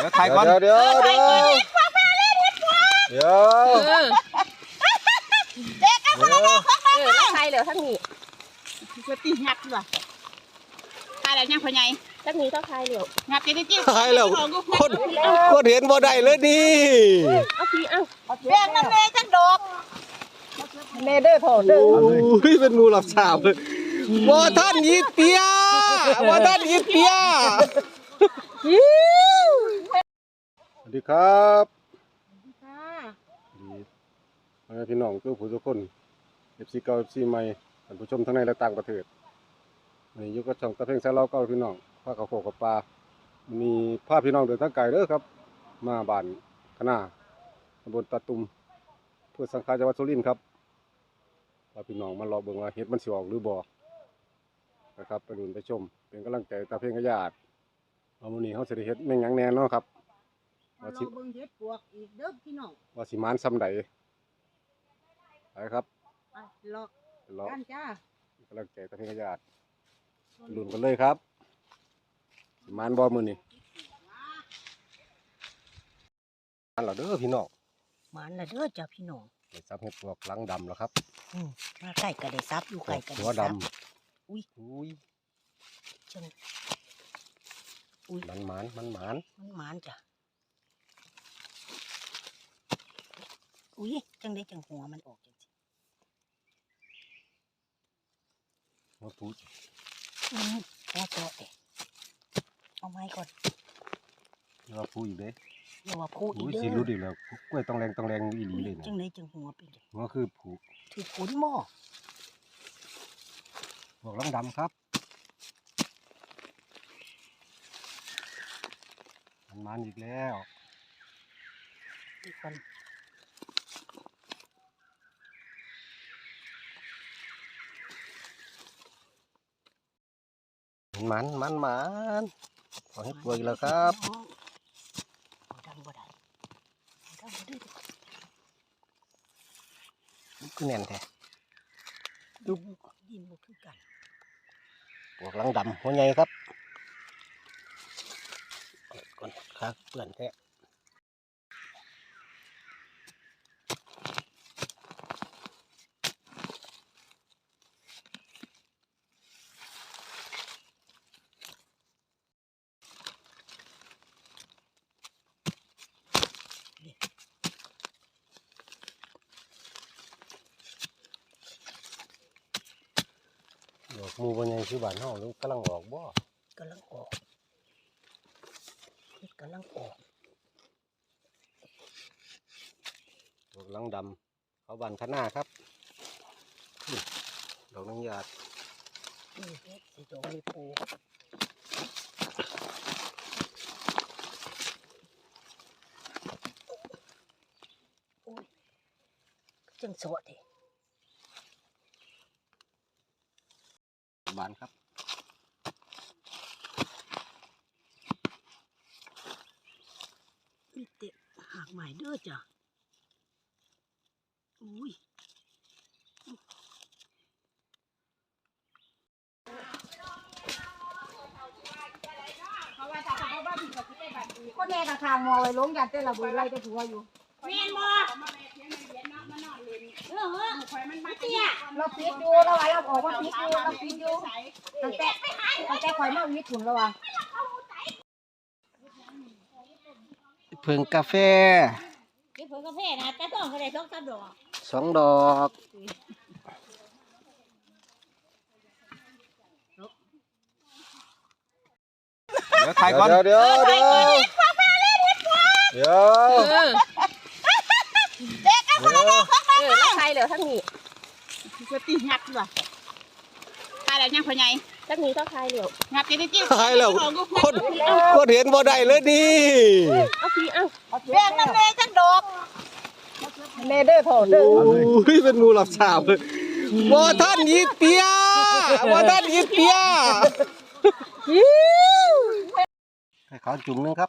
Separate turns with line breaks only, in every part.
เดี๋ยวถ่ายก่อน
เดี๋ยวเดี๋ยวเดี๋ยวเดี๋ยว
เออ
เดี๋ยว
เออแล้วใครเหลือทั้งนี้
เพื่อตีงัดดีกว่าตายแล้วยังพ่อใหญ่
ทั้งนี้ต้องใครเหลือ
งัดจะได้จิ้ม
ตายแล้วคนคนเห็นบ่ได้เลยนี่
เอาพี่เอ้า
แบ่งน้ำเลยจังดอก
เนเดอร์โถเด้อ
โอ้ยเป็นงูหลับสาวเลยบ่ท่านยีเปียบ่ท่านยีเปียส วัสดีครับดีพ่อแม่พี่น้องทุกผู้ทุกคน FC เก่า FC ใหม่ท่านผู้ชมทั้งในและต่างประเทศวันนี้อยู่กับช่องตะเพ่งแซ่เล่าเก่าพี่น้องพาเขาโคกับปลามีพาพี่น้องเดินทางไกลเด้อครับ มาบ้านคณะตำบลตาตุมเพื่อสังขารจังหวัดสุรินทร์ครับพาพี่น้องมารอเบิ่งว่าเห็ดมันสิออกหรือบ่นะครับไปดูไปชม เป็นกำลังใจตาเพ่งกระยาดเอามื้อนี้เฮาสิได้เฮ็ดแม่งหยังแน่เนาะครับ ว่าสิ
เราเบิ่งเฮ็ดปวกอีกเด้อพี่น้อง
ว่าสิมานซ้ำใดไปครับ
ไปหลอก
ไปรอ
กันจ้ากำ
ลังใจตาเพ่งกระยาดลุ้นกันเลยครับ สิมานบ่มื้อนี้อันเหรอเด้อพี่น้อง
หมันละเด้อจ้าพี่น้อง
ได้ซับเห็ดปวกหลังดำแล้วครับ
อืมมาใกล้ก็ได้ซับอยู่
ปว
ไกล
ก
ก็
หั
ได้
วด
ซับ อุ้ยำ
อุ้ย
จังอุ้ย
มันหมานมันหมาน
มันหมานจ้ะ อุ้ยจังได้จังหัวมันออกจังสิ
หัวพูด
อืมหัวเจาะเด้เอาไม้ก่อน
หัวพูดอีกเด้
อย่าว่าพูดอี
อุ้
ก
ย
เด้
สิ
อ
รู้ดีแล้วกล้วยต้องแรงต้องแรงอีหลีเลย
จั
นะ
งได้จังหัวเป็นจัง
หัวคือผูก
ถือขุนหม้อ
พวกหลังดำครับมันหมานอีกแล้ว
ดีก่อน
มันหมันหมันขอให้ป่วยอีกแล้วครับ
เอาดังบ่ได้เอาดังบ่ได้เด้อ
คือแน่นแท้
ดุดินบ่คือกัน
พวกหลังดำหัวใหญ่ครับเปิดก่อนครับเปื่อนแท้ดอกห มูบนใหญ่คือบ้านเฮาหรือกำลังออกบ่
กำลังออกเฮ็ดกำลังออก
ดอกหลังดำเขาบานข้างหน้าครับนี่ดอกนังหยาด
นี่เฮ็ดสิโดนมีปูโอ้ยจังสวดเด้
บานครับ
มีเตะหากใหม่เด้อจ้ะอุ้ย
คนแน่กะทางมอไว้ลงยันเต้นระเบิดไล่ได้ผัวอยู่แม่นบ่เออ เออเตี้ยเราปิดอยู่เราไว้เราออกว่าปิดอยู่เราปิดอยู่ตั้งแต่ตั้งแต่ข่อยมาวิทย์ถุนแล้วว่ะ
เพิ่งกาแฟ
นี่เพิ่นกาแฟนะแต่ต้องก็ได้ต้องตัดดอก
สองดอก
เดี๋ยวถ่ายก่อน
เดี๋ยวเดี๋ยวเดี๋ยวเดี๋ยว
เออ
เดี๋ยว
เอ อแล้วใครเหลือทั้งนี้
เพื่อตีงัดดีกว่าตายแล้วยังพ่อใหญ่
ทั้งนี้ต้องใครเหลือ
งัดจะได้จิ้ม
ตายแล้วคนคนเห็นบ่ได้เลยนี่
เอาพี่เอ้า
แบ่งน้ำเลยจังดอก
เนเดอร์โถเด้อ
โอ้ยเป็นงูหลับสาวเลยบ่ท่านยีเปียบ่ท่านยีเปียให้เขาจุ่มหนึงครับ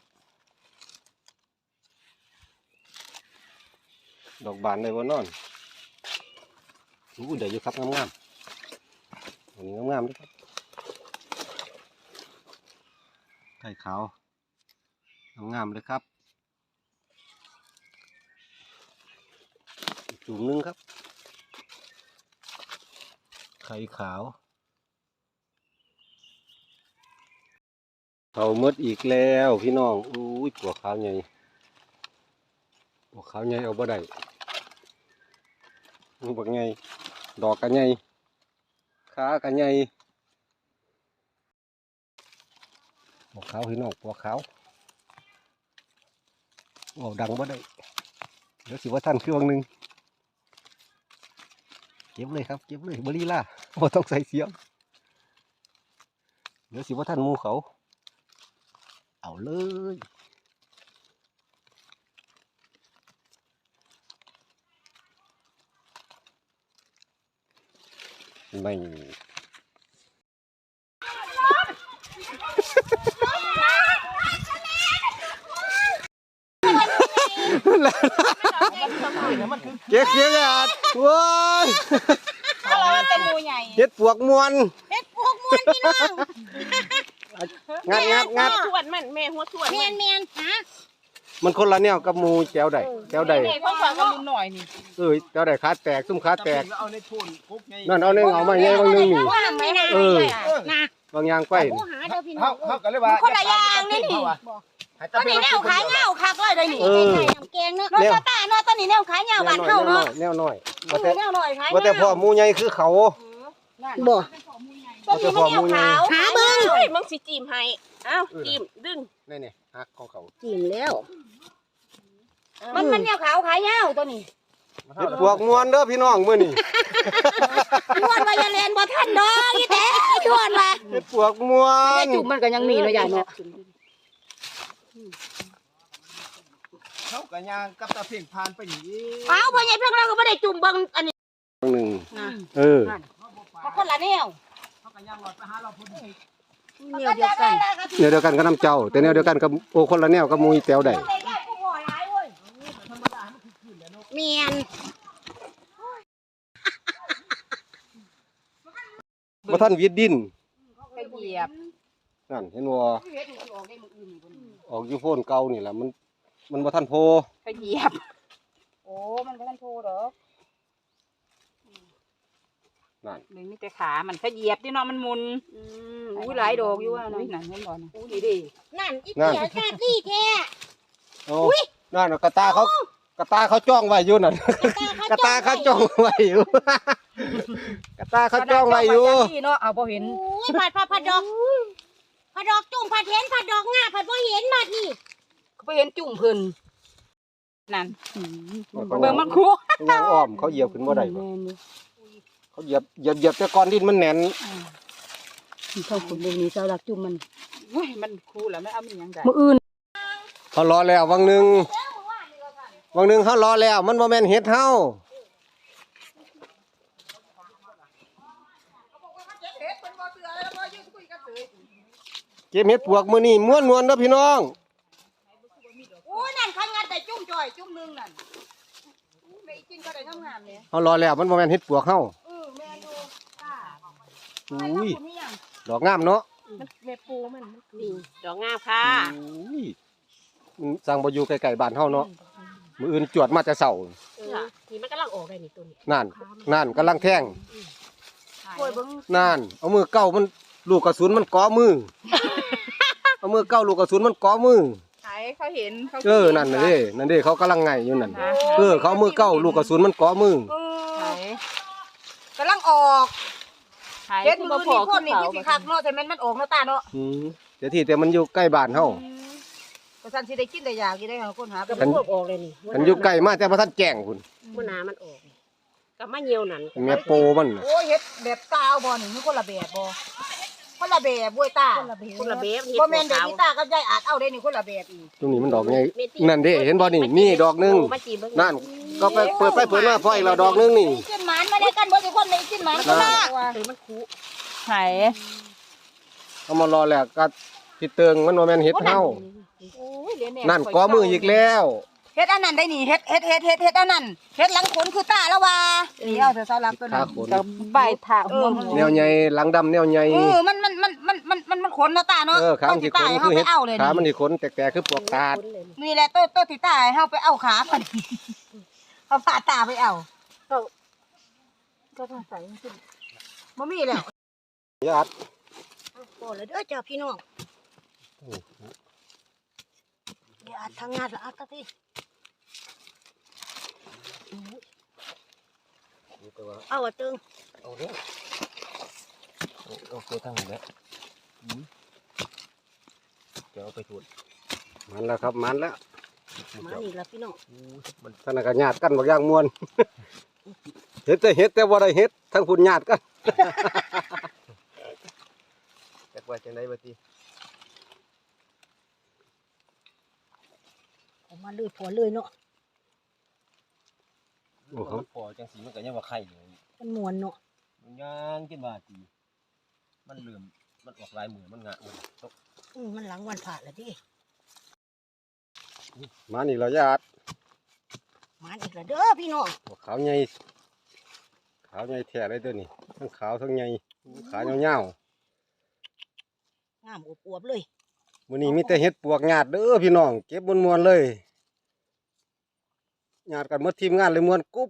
ดอกบานได้บ่นอนอู้เดี๋ยวอยู่ครับงามๆอันนี้งามๆด้วยครับไข่ขาวงามๆเลยครับจุ่มหนึงครับ ไข่ขาวเขาหมดอีกแล้วพี่น้อง อุ้ยปวกขาวใหญ่ปวกขาวใหญ่เอาบ่ได้ นี่บักใหญ่ดอกกันใหญ่ขากันใหญ่ปวกขาวพี่น้องปวกขาวโอ้ดังบ่ได้เดี๋ยวสิว่าท่านคือวังหนึ่งเก็บเลยครับเก็บเลยบรีล่าบ่ต้องใส่เสียงเดี๋ยวสิว่าท่านหมูเขาเอาเลยไม่เก๊กเสียงอาดว้าย
ถ้าเราเป็นหมูใหญ่
เฮ็ดปวกมวน
เฮ็ดพวกมวนพี่น้อง
งัดงัดงัด
ทวนมันแม่หัวทวน
เมียนเมียนฮะ
มันคนละแนวกับหมูแก้วใดแก้วใด
แม่ของฝากกับมุนหน่อยนี่
เอ้ยแก้วใดขาแตกซุ่มขาแตก
เอาในทุนกุ๊กไง
นั่นเอาในเอามาใหญ่บางหนึงนี่
ว่าไม่น่า
เออ
นะ
บางอย่างไป
ผู้หาเด้อพี่น้
เขา
อง
เขากันเลยว่า
คนละอย่างนี่นี่
ให้
ตอนนี้แนวขายเงาคักเลยได้นี่
เออ
ใส่น้ำแกงเนาะเนาะตาเนาะตอนนี้แนวขายเงาบ้านเฮาเนาะ
แนวน้อย
เอ
ว่า
อ
แต่
แนวหน่อยขาย
ว่าแต่พ่อหมูใหญ่คือเขา
บ่ตอนนี้มันแนวขาวหาเบิ่ง
เฮ้ยมึงสิจีมให้อ้าวจีมดึง
นี่นี่ฮักของเขา
จิ้มแล้ว มันมันแนวขาวขายเงาตัวนี้
เฮ็ดปวกมวนเด้อพี่น้องมื้อนี้
ชวนว่าอย่าเล่นบ่ทันดอกอีแท้ชวนว่า
เฮ็ดปวกมวน
จุ่มมันก็ยังมีเนาะยายเนาะ
เขากันยางกับตาเพ่งพานไปอย่างนี้
เอ้าพ่อใหญ่เพิ่งเราก็บ่ได้จุ่มเบิ่งอันนี้
หนึ่ง
นะ
เออ
เพราะคนละแนว
เขากันยางหลอดไปหาเราพุ่น
แนวเดียวกัน
แนวเดียวกันกับน้ำเจ้า แต่แนวเดียวกันกับโอคนละแนวกับหมูอีแตวใด
เมียน
บ่ทันวิดดิน
ไปเหยียบ
นั่นเห็นบ่ออกอยู่โพนเก่านี่แหละมัน มันบ่ทันโพ
ไปเหยียบ
โอ้ มันก็ทันโทดอก
นั่น
มันมีแต่ขา มันขยียบที่เนาะมันมุน
อืมอุ้ยหลายดอกอยู่ว่า
อุ้ย
นะ
นั่นเห็นบ่นะ
อุ้ยดินั่นอีเตี๋ยชาติลี่แท้
โอ้นั่นน่ะกระตาเขา กระตาเขาจ้องไว้อยู่นั่นกระตาเขาจ้องไว้อยู่กระตาเขาจ้องไว้อยู่
เนาะเอาบ่เห็น
อุ้ยผัดผัดผัดดอกผัดดอกจุ่มผัดเห็นผัดดอกง่าผัดบ่เห็นบัดนี่
เขาบ่เห็นจุ่มเพิ่นนั่น
เขา
เบิ่งมันคู่
ยังอ้อมเขาเหยียบขึ้นบ่ได้บ่เขาเหยียบเหยียบเหยียบแต่ก่อนดินมันแน่น
เข้าขุนเรื่องนี้เจ้ารักจุ่มมัน
โอ้ยมันคู่แล้วไม่เอามีหยังได้
มื้ออื่น
เขารอแล้ววังหนึง วังหนึงเขารอแล้ว มันบ่แม่นเฮ็ดเฮาเก็บเห็ดปวกมื้อนี้ม่วนๆเด้อพี่น้อง
โอ้ยนั่นข้างงัดแต่จุ่มจ่อยจุ่มนึงนั่นอู้ไม่กินก็ได้งามๆเนี่ย
เขารอแล้วมันบ่แม่นเฮ็ดปวกเฮา
เออแม่ดูตา
อุ้ย
คุณนี่ยัง
ดอกงามเนาะ
แม่ปูมันนี่ดอกงามค่ะ
อุ้ยมันสร้างบ่อยู่ไกลๆบ้านเฮาเนาะ มื้ออื่นจวดมาแต่เช้า
เออนี่มันกำลังออกได้นี่ตัวนี้
นั่นนั่นกำลังแท่ง
ป่วยเบิ่ง
นั่นเอามือเก้ามันลูกกระสุนมันก้อมือ เอามือเก้าลูกกระสุนมันก้อมือ
ใช่เขาเห็นเขา
เออนั่นน่ะเด้นั่นเด้เขากำลังไงอยู่นั่นเออเขาเอามือเก้าลูกกระสุนมันก้อมือ
ใช่
กำลังออก
ใช่
เฮ็ดมือนี่คนนี่ที่สิคักเนาะแต่แม่นมันออกเนาะตาเนาะ
อืมเดี๋ยวที่แต่มันอยู่ใกล้บ้านเฮา
ก็ซั่นสิได้กินได้อยากอยู่ได้ค่ะคนหา
ก็
ก็
มันพวกออกเลยนี่
มันอยู่ใกล้มาแต่พระท่านแจ้งคุณ
มันหนามันออกกับมะเหี่ยวนั่น
แม่โปมันน่ะ
โอ้ยเฮ็ดแบบตาเอาบ่นี่มันคนละแบบบ่คนละแบบบ้วยตา
คนละแบบเฮ็ด
บ่แม่น
ข
แบบา
ว
นี้ตากับยายอาจเอาได้นี่คนละแบบอีก
ตรงนี้มันดอกไงนั่นเด้เห็นบ่นี่นี่ดอกหนึง
โมาจีบเบิ่ง
นั่นก็ไปเปิดไปเปิดมาพออีกแล้วดอกหนึงนี่
กินหมานมาได้กันบ่สิคนเลยกินหมานคนละ
เออมันคู
ใช่
เอามารอแล้วก็พี่เติงมันบ่แม่นเฮ็ดเฮา
โอ้ยเหรียญแนั่
นก้อมืออีกแล้ว
เฮ็
ดอันนั้นได้นี่เฮ็ดเฮ็ดเฮ็ดเฮ็ดเฮ็ดอันนั้นเฮ็ดหลังขนคือตาแล้วว่านี่เอาเถอะเสาหลักตัว
ขา
นั้น
ขน
กับใบถากหัวหมู
แนวใหญ่หลังดำแนวใหญ่
เออมันมันมันมันมันมันมันขนเนาะตาเนาะ
เออขา
ต้
มันน
สิ
สิข
ตานให้
คื
เฮา
อ
ไป
เฮ็ด
เอาเลย
ขา
นี่
มันสิขนแตกๆคือปลวกตาด
นี่แหละตัวตัวที่ตาให้เฮาไปเอาขามันเอาผ่าตาไปเอา
ก็ต้องใส่ขึ้น
บ่มีแล้ว
ญาติ
โอ้เลยเด้อจ้าพี่น้อง เดี๋ยวอัดทางงานละอัดตะพี่เอาอะตึง
เอาเด้อเอาเอาตัวทั้งหมดแล้วอืมเดี๋ยวเอาไปถูด
มันแล้วครับมันแล้ว
มาอีกแล้วพี่น้อง
อู้มัน
ท่านนก็ญาติกันบักอย่างม่วนเฮ็ดแต่เฮ็ดแต่บ่ได้เฮ็ดทั้งพุ่นญาติกัน
จักว่าจังได๋บ่ติ
มมาเลยผัวเลยเนาะ
โอ้เขา
พอจังสีมันก็ยังว่าไข่อยู่
มันมวนเนาะ
มันย่างกินว่าตีมันเหลื่อมมันออกลายมือมันงะมันตก
อืมมันหลังวันผ่าแล้วดิ
มานี่แล้วญาติ
มาอีกแล้วเด้อพี่น้อง
โอ้ขาวใหญ่ขาวใหญ่แท้เลยเด้อนี่ทั้งขาวทั้งใหญ่ขายาว
งามอวบๆเลย
ๆมื้อนี้มีแต่เฮ็ดปวกญาติเด้อพี่น้องเก็บมวนๆเลย ญาติกันหมดทีมงานเลยมวนกุ๊บ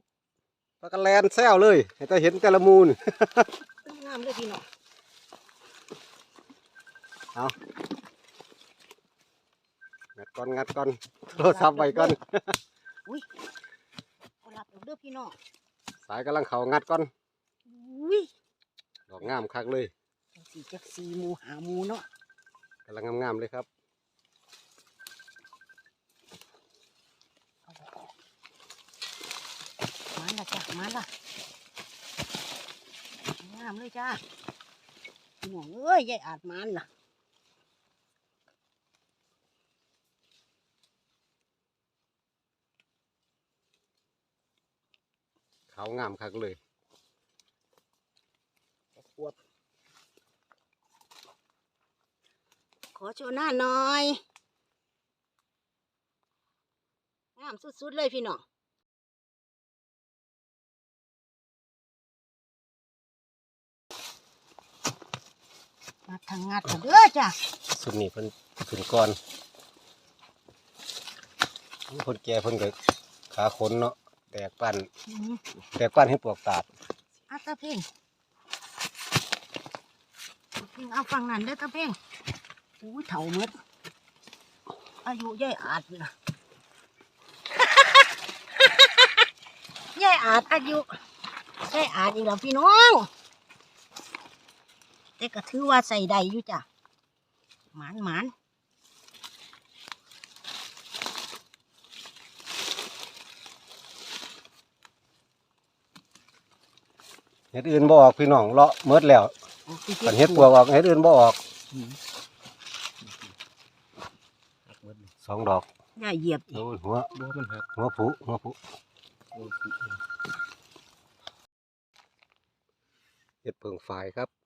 พากันแลนแซวเลยให้แต่เห็นแต่ละมูล
งามเลยพี่น้อง
งัดก่อนงัดก่อนโทรศัพท์ไว้ก่อน
เอารับเด้อพี่น้อง
สายกำลังเข้างัดก่อน
อุ้ย
ดอกงามคักเลย
สีจักสีหมูหาหมูเนาะ
กำลังงามๆเลยครับ
เอาออก มาละจ้ะมาละงามเลยจ้าพี่น้องเอ้ยยายอาจมันล่ะ
ขาวงามคักเลย
อวบขอโชว์หน้าหน่อย งามสุดๆเลยพี่น้อง มาทางงัดกันเด้อจ้ะ
สุดนี่เพิ่นขึ้นก่อนคนแก่เพิ่นก็ขาขนเนาะแตกปั้น
อืม
แตกปั้นให้ปวกตาด
เอาตะเพ่งตะเพ่งเอาฝั่งนั้นเด้อตะเพ่งอู้ยเถ่าหมดอายุยายอาจนะยายอาจอายุยายอาจอีกแล้วพี่น้อง แต่ก็ถือว่าใส่ได้อยู่จ้ะหมานหมาน
เฮ็ดอื่นบ่ออกพี่น้องเลาะเมิดแล้วคันเฮ็ดปวกออกเฮ็ดอื่นบ่ออกสองดอก
ยายเหยียบอี
โด
ก
นหัว
บ่มันหัก
หัวผุหัวผุ
โอ้สิ
เฮ็ดเพิงฝ่ายครับ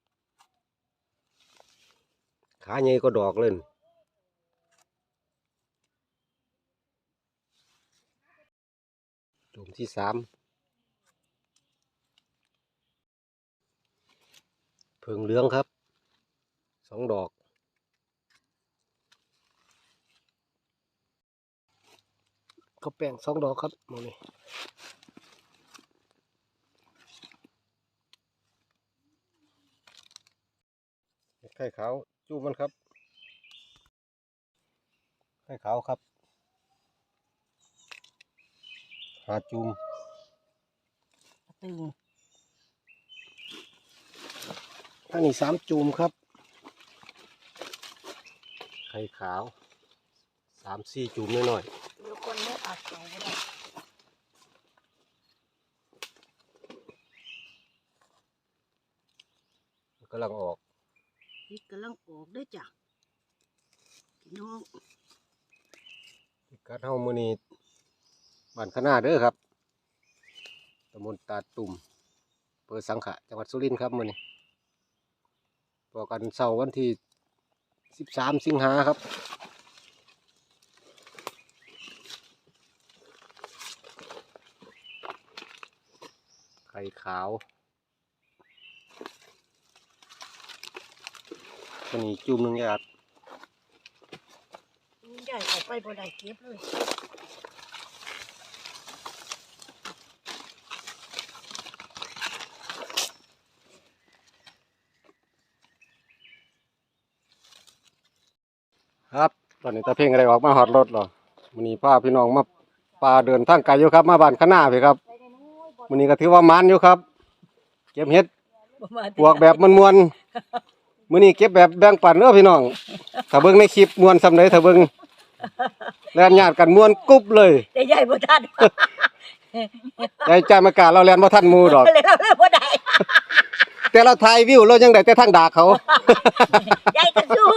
ขาใหญ่ก็ดอกเลยจุ่มที่สามเพิงเหลืองครับ สองดอก ก็แป้งสองดอกครับมองนี่ไข่ขาว จูบมันครับไข่ขาวครับ หาจุ่ม
ตึง
อันนี้สามจุ่มครับ ไข่ขาวสามสี่จุ่มหน่อย
เดี๋ยวคนไม่อาจเอาไว้ได้
ๆมันกำลังออก
พิษกำลังออกด้วยจ้ะพี่น้อง
กัดเฮามือนี้บ้านขนาเด้อครับตำบลตาตุ่มเปิดสังขะจังหวัดสุรินทร์ครับมือนี้ต่อกันเสาร์วันที่สิบสามสิงหาครับไข่ขาว ตัวนี้จุ่มหนึงยาด
ใหญ่ออกไปบ่ได้เก็บเลย
ครับ ตอนนี้ตาเพ่งอะไรออกมาหอดรถเหรอวันนี้พาพี่น้องมาปลาเดินทางไกลอยู่ครับ มาบ้านข้างหน้าพี่ครับวันนี้ก็ถือว่ามันอยู่ครับ เก็บเห็ดปวกแบบมวนๆ มื้อนี้เก็บแบบแบ่งปันเด้อพี่น้อง ถ้าเบิ่งในคลิปมวนซำใดถ้าเบิ่งแล่นญาติกันมวนกุ๊บเลย
แต่ใหญ่บ่ทัน
ใจใจมากาเราแล่นบ่ทันหมู่ดอก
เลยเราเลยบ่ได้
แต่เราถ่ายวิวเรายังได้แต่ทางดากเขา
ใหญ่ก็สู้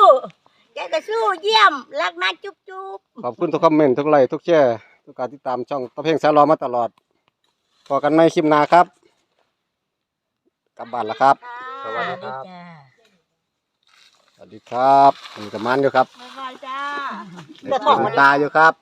ใหญ่ก็สู้เยี่ยมรักนะจุ๊บจุ๊บ
ขอบคุณทุกคอมเมนต์ทุกไลค์ทุกแชร์ทุกการติดตามช่องตะเพ่งสารอมาตลอดพอกันในคลิปหน้าครับ กลับบ้านแล้วครับ
สวัสดีครับ
จ้า
ส วัสดีครับนี่กับมันอยู่ครับ
บ๊ายบายจ้า
เด็กกินตาอยู่ครับ